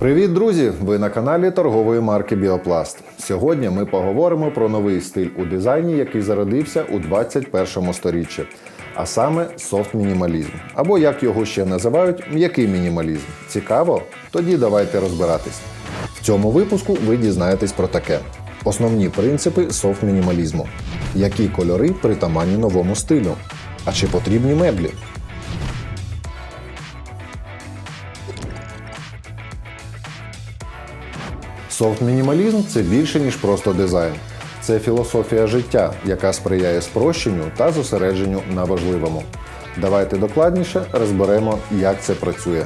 Привіт, друзі! Ви на каналі торгової марки Біопласт. Сьогодні ми поговоримо про новий стиль у дизайні, який зародився у 21 сторіччі, а саме софт-мінімалізм. Або як його ще називають, м'який мінімалізм. Цікаво? Тоді давайте розбиратись. В цьому випуску ви дізнаєтесь про таке: основні принципи софт-мінімалізму, які кольори притаманні новому стилю, а чи потрібні меблі. Софт-мінімалізм це більше, ніж просто дизайн. Це філософія життя, яка сприяє спрощенню та зосередженню на важливому. Давайте докладніше розберемо, як це працює.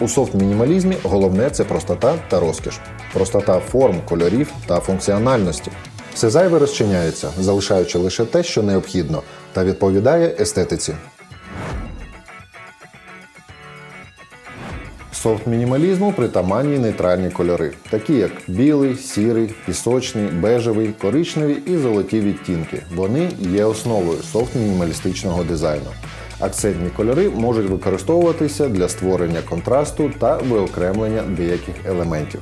У софт-мінімалізмі головне це простота та розкіш, простота форм, кольорів та функціональності. Все зайве розчиняється, залишаючи лише те, що необхідно, та відповідає естетиці. Софт-мінімалізму притаманні нейтральні кольори, такі як білий, сірий, пісочний, бежевий, коричневий і золоті відтінки. Вони є основою софт-мінімалістичного дизайну. Акцентні кольори можуть використовуватися для створення контрасту та виокремлення деяких елементів.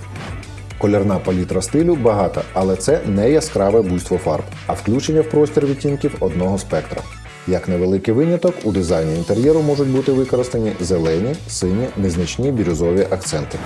Колірна палітра стилю багата, але це не яскраве буйство фарб, а включення в простір відтінків одного спектра. Як невеликий виняток, у дизайні інтер'єру можуть бути використані зелені, сині, незначні бірюзові акценти.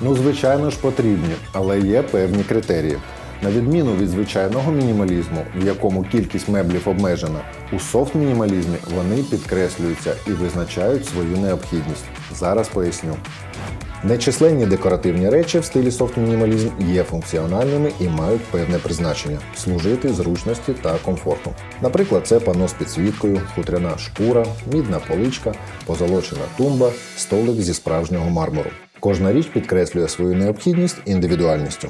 Ну, звичайно ж, потрібні, але є певні критерії. На відміну від звичайного мінімалізму, в якому кількість меблів обмежена, у софт-мінімалізмі вони підкреслюються і визначають свою необхідність. Зараз поясню. Нечисленні декоративні речі в стилі софт-мінімалізм є функціональними і мають певне призначення служити зручності та комфорту. Наприклад, це пано з підсвіткою, хутряна шкура, мідна поличка, позолочена тумба, столик зі справжнього мармуру. Кожна річ підкреслює свою необхідність індивідуальністю.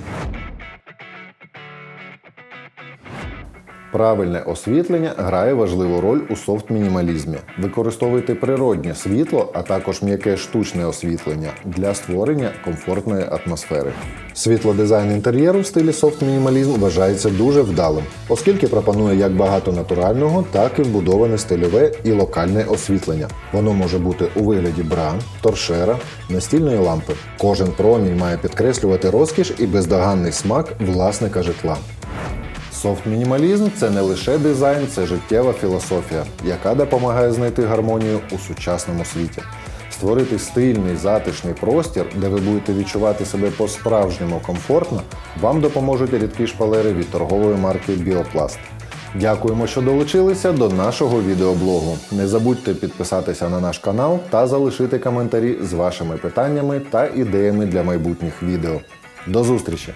Правильне освітлення грає важливу роль у софт-мінімалізмі. Використовуйте природнє світло, а також м'яке штучне освітлення для створення комфортної атмосфери. Світлодизайн інтер'єру в стилі софт-мінімалізм вважається дуже вдалим, оскільки пропонує як багато натурального, так і вбудоване стильове і локальне освітлення. Воно може бути у вигляді бра, торшера, настільної лампи. Кожен промінь має підкреслювати розкіш і бездоганний смак власника житла. Софт-мінімалізм це не лише дизайн, це життєва філософія, яка допомагає знайти гармонію у сучасному світі. Створити стильний затишний простір, де ви будете відчувати себе по-справжньому комфортно, вам допоможуть рідкі шпалери від торгової марки Біопласт. Дякуємо, що долучилися до нашого відеоблогу. Не забудьте підписатися на наш канал та залишити коментарі з вашими питаннями та ідеями для майбутніх відео. До зустрічі!